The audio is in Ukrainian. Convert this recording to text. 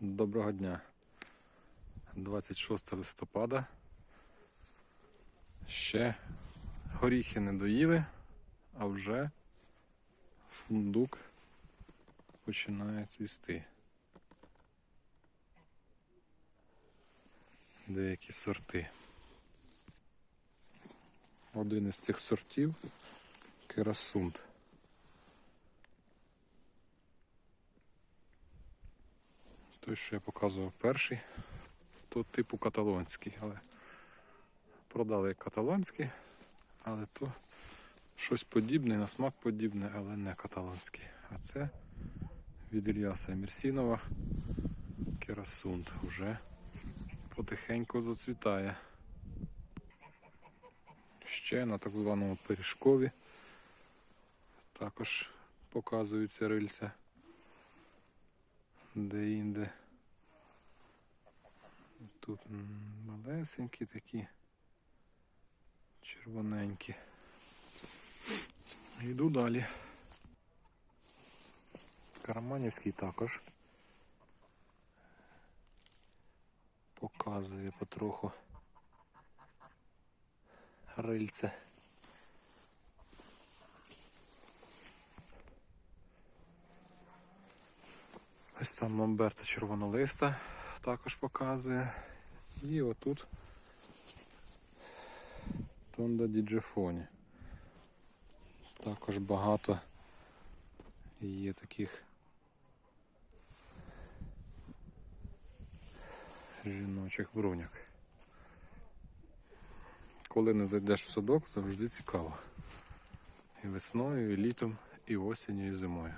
Доброго дня. 26 листопада. Ще горіхи не доїли, а вже фундук починає цвісти. Деякі сорти. Один із цих сортів керасунт. Той, що я показував перший, то типу каталонський, але продали як каталонський, але то щось подібне, на смак подібне, але не каталонський. А це від Ільяса Мерсінова керасунт вже потихеньку зацвітає. Ще на так званому пиріжкові також показуються рильця де-інде. Тут малесенькі такі, червоненькі. Йду далі. Караманівський також показує потроху рильце. Ось там Мамберта червонолиста також показує. І отут Тонда Діджефоні. Також багато є таких жіночих бруняк. Коли не зайдеш в садок, завжди цікаво. І весною, і літом, і осінню, і зимою.